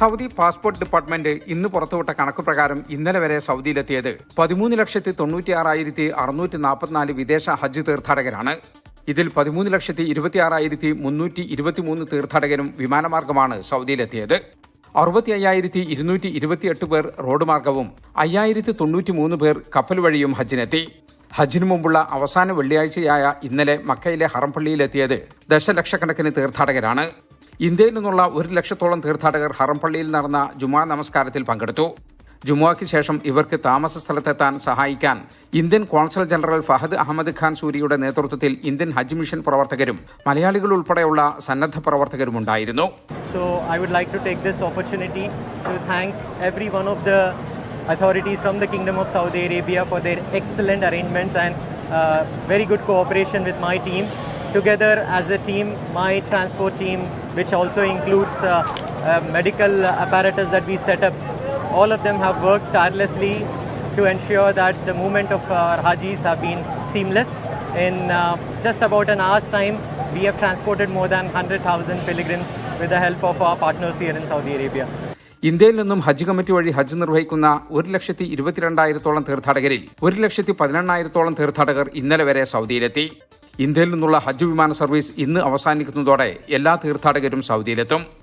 Saudi passport department ഇന്ന് പുറത്തുവിട്ട കണക്ക് പ്രകാരം ഇന്നലെ വരെ സൗദിയിലെത്തിയത് പതിമൂന്ന് ലക്ഷത്തി തൊണ്ണൂറ്റിയാറായിരത്തി അറുന്നൂറ്റി നാൽപ്പത്തിനാല് വിദേശ ഹജ്ജ് തീർത്ഥാടകരാണ്. ഇതിൽ പതിമൂന്ന് ലക്ഷത്തി ഇരുപത്തിയാറായിരത്തി മുന്നൂറ്റി ഇരുപത്തിമൂന്ന് തീർത്ഥാടകരും വിമാനമാർഗമാണ് സൗദിയിലെത്തിയത്. അറുപത്തി അയ്യായിരത്തി ഇരുന്നൂറ്റി ഇരുപത്തിയെട്ട് പേർ റോഡ് മാർഗവും അയ്യായിരത്തി തൊണ്ണൂറ്റി മൂന്ന് പേർ കപ്പൽ വഴിയും ഹജ്ജിനെത്തി. ഹജ്ജിനു മുമ്പുള്ള അവസാന വെള്ളിയാഴ്ചയായ ഇന്നലെ മക്കയിലെ ഹറംപള്ളിയിലെത്തിയത് ദശലക്ഷക്കണക്കിന് തീർത്ഥാടകരാണ്. ഇന്ത്യയിൽ നിന്നുള്ള ഒരു ലക്ഷത്തോളം തീർത്ഥാടകർ ഹറംപള്ളിയിൽ നടന്ന ജുമാ നമസ്കാരത്തിൽ പങ്കെടുത്തു ജുമുഅയ്ക്ക് ശേഷം ഇവർക്ക് താമസ സ്ഥലത്തെത്താൻ സഹായിക്കാൻ Indian consul general Fahad Ahmed Khan സൂരിയുടെ നേതൃത്വത്തിൽ ഇന്ത്യൻ ഹജ്ജ് മിഷൻ പ്രവർത്തകരും മലയാളികൾ ഉൾപ്പെടെയുള്ള സന്നദ്ധ പ്രവർത്തകരും ഉണ്ടായിരുന്നു so I would like to take this opportunity to thank every one of the authorities from the kingdom of Saudi Arabia for their excellent arrangements and very good good with my team. Together as a team, my transport team, which also includes uh, uh, medical apparatus that we set up, all of them have worked tirelessly to ensure that the movement of our Hajis have been seamless. In uh, just about an hour's time, we have transported more than 100,000 pilgrims with the help of our partners here in Saudi Arabia. ഇന്ത്യയിൽ നിന്നും ഹജ്ജ് committee വഴി ഹജ്ജ് നിർവഹിക്കുന്ന ഒരു ലക്ഷത്തി ഇരുപത്തിരണ്ടായിരത്തോളം തീർത്ഥാടകരിൽ ഒരു ലക്ഷത്തി പതിനെണ്ണായിരത്തോളം തീർത്ഥാടകർ ഇന്നലെ വരെ സൗദിയിലെത്തി ഇന്ത്യയിൽ നിന്നുള്ള ഹജ്ജ് വിമാന സർവീസ് ഇന്ന് അവസാനിക്കുന്നതോടെ എല്ലാ തീർത്ഥാടകരും സൗദിയിലെത്തും.